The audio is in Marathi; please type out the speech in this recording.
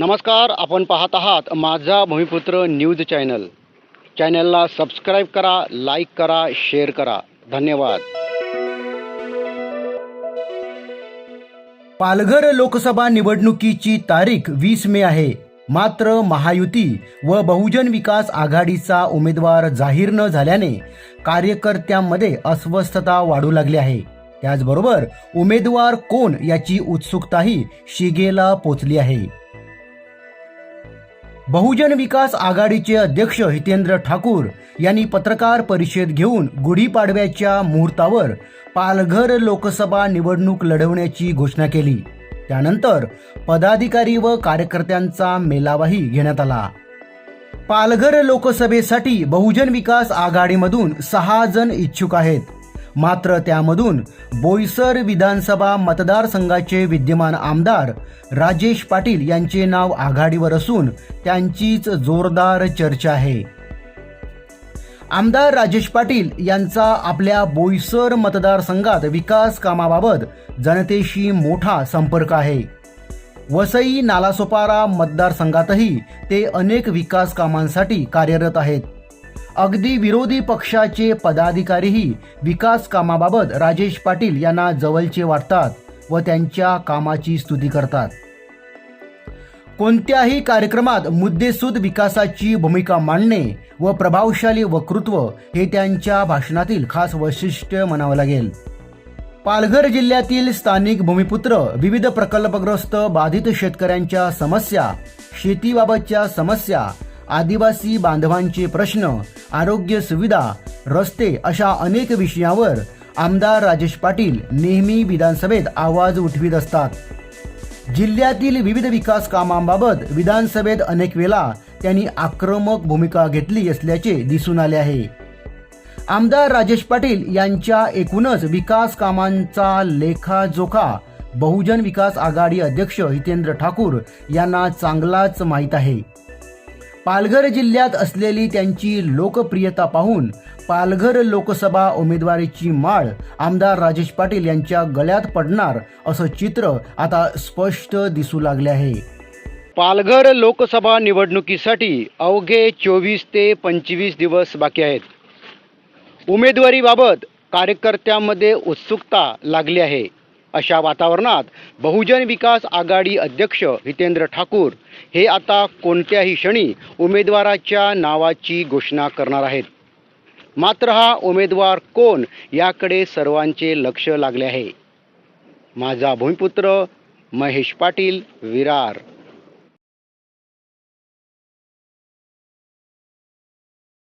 नमस्कार आपण पाहत आहात माझा भूमिपुत्र न्यूज चॅनल. चॅनलला सबस्क्राईब करा लाईक करा शेअर करा. धन्यवाद. पालघर लोकसभा निवडणुकीची तारीख वीस मे आहे. मात्र महायुती व बहुजन विकास आघाडीचा उमेदवार जाहीर न झाल्याने कार्यकर्त्यांमध्ये अस्वस्थता वाढू लागली आहे. त्याचबरोबर उमेदवार कोण याची उत्सुकताही शिगेला पोचली आहे. बहुजन विकास आघाडीचे अध्यक्ष हितेंद्र ठाकूर यांनी पत्रकार परिषद घेऊन गुढीपाडव्याच्या मुहूर्तावर पालघर लोकसभा निवडणूक लढवण्याची घोषणा केली. त्यानंतर पदाधिकारी व कार्यकर्त्यांचा मेलावाही घेण्यात आला. पालघर लोकसभेसाठी बहुजन विकास आघाडीमधून सहा जण इच्छुक आहेत. मात्र त्यामधून बोईसर विधानसभा मतदारसंघाचे विद्यमान आमदार राजेश पाटील यांचे नाव आघाडीवर असून त्यांचीच जोरदार चर्चा आहे. आमदार राजेश पाटील यांचा आपल्या बोईसर मतदारसंघात विकास कामाबाबत जनतेशी मोठा संपर्क आहे. वसई नालासोपारा मतदारसंघातही ते अनेक विकास कामांसाठी कार्यरत आहेत. अगदी विरोधी पक्षाचे पदाधिकारीही विकास कामाबाबत राजेश पाटील यांना जवळचे वाटतात व त्यांच्या कामाची स्तुती करतात. कोणत्याही कार्यक्रमात मुद्देसूद विकासाची भूमिका मांडणे व प्रभावशाली वक्तृत्व हे त्यांच्या भाषणातील खास वैशिष्ट्य म्हणावं लागेल. पालघर जिल्ह्यातील स्थानिक भूमिपुत्र विविध प्रकल्पग्रस्त बाधित शेतकऱ्यांच्या समस्या शेतीबाबतच्या समस्या आदिवासी बांधवांचे प्रश्न आरोग्य सुविधा रस्ते अशा अनेक विषयावर आमदार राजेश पाटील नेहमी विधानसभेत आवाज उठवीत असतात. जिल्ह्यातील विविध विकास कामांबाबत विधानसभेत अनेक वेळा त्यांनी आक्रमक भूमिका घेतली असल्याचे दिसून आले आहे. आमदार राजेश पाटील यांच्या एकूणच विकास कामांचा लेखाजोखा बहुजन विकास आघाडी अध्यक्ष हितेंद्र ठाकूर यांना चांगलाच माहीत आहे. पालघर जिल्ह्यात असलेली त्यांची लोकप्रियता पाहून पालघर लोकसभा उमेदवारीची माळ आमदार राजेश पाटील यांच्या गळ्यात पडणार असं चित्र आता स्पष्ट दिसू लागले आहे. पालघर लोकसभा निवडणुकीसाठी अवघे चोवीस ते पंचवीस दिवस बाकी आहेत. उमेदवारीबाबत कार्यकर्त्यांमध्ये उत्सुकता लागली आहे. अशा वातावरणात बहुजन विकास आघाडी अध्यक्ष हितेंद्र ठाकूर हे आता कोणत्याही क्षणी उमेदवाराच्या नावाची घोषणा करणार आहेत. मात्र हा उमेदवार कोण याकडे सर्वांचे लक्ष लागले आहे. माझा भूमिपुत्र महेश पाटील विरार.